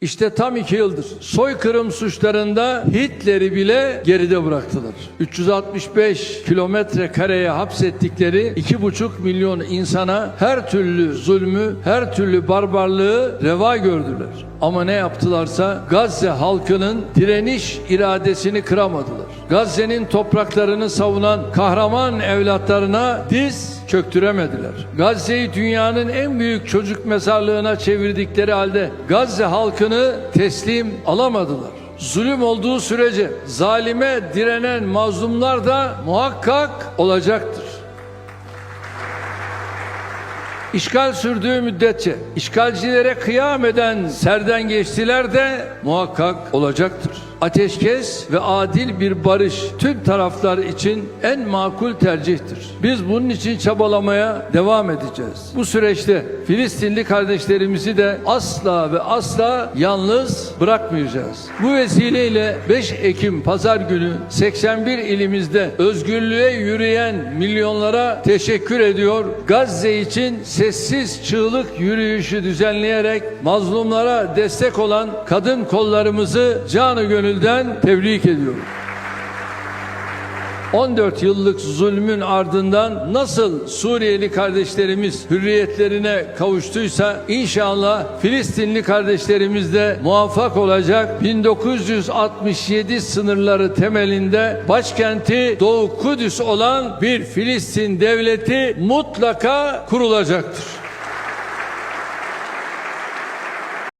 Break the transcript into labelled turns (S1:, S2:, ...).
S1: İşte tam iki yıldır soykırım suçlarında Hitler'i bile geride bıraktılar. 365 kilometre kareye hapsettikleri iki buçuk milyon insana her türlü zulmü, her türlü barbarlığı reva gördüler. Ama ne yaptılarsa Gazze halkının direniş iradesini kıramadılar. Gazze'nin topraklarını savunan kahraman evlatlarına diz çöktüremediler. Gazze'yi dünyanın en büyük çocuk mezarlığına çevirdikleri halde Gazze halkını teslim alamadılar. Zulüm olduğu sürece zalime direnen mazlumlar da muhakkak olacaktır. İşgal sürdüğü müddetçe işgalcilere kıyam eden serden geçtiler de muhakkak olacaktır. Ateşkes ve adil bir barış tüm taraflar için en makul tercihtir. Biz bunun için çabalamaya devam edeceğiz. Bu süreçte Filistinli kardeşlerimizi de asla ve asla yalnız bırakmayacağız. Bu vesileyle 5 Ekim pazar günü 81 ilimizde özgürlüğe yürüyen milyonlara teşekkür ediyor. Gazze için sessiz çığlık yürüyüşü düzenleyerek mazlumlara destek olan kadın kollarımızı canı gönülden tebrik ediyorum. 14 yıllık zulmün ardından nasıl Suriyeli kardeşlerimiz hürriyetlerine kavuştuysa inşallah Filistinli kardeşlerimiz de muvaffak olacak 1967 sınırları temelinde başkenti Doğu Kudüs olan bir Filistin devleti mutlaka kurulacaktır.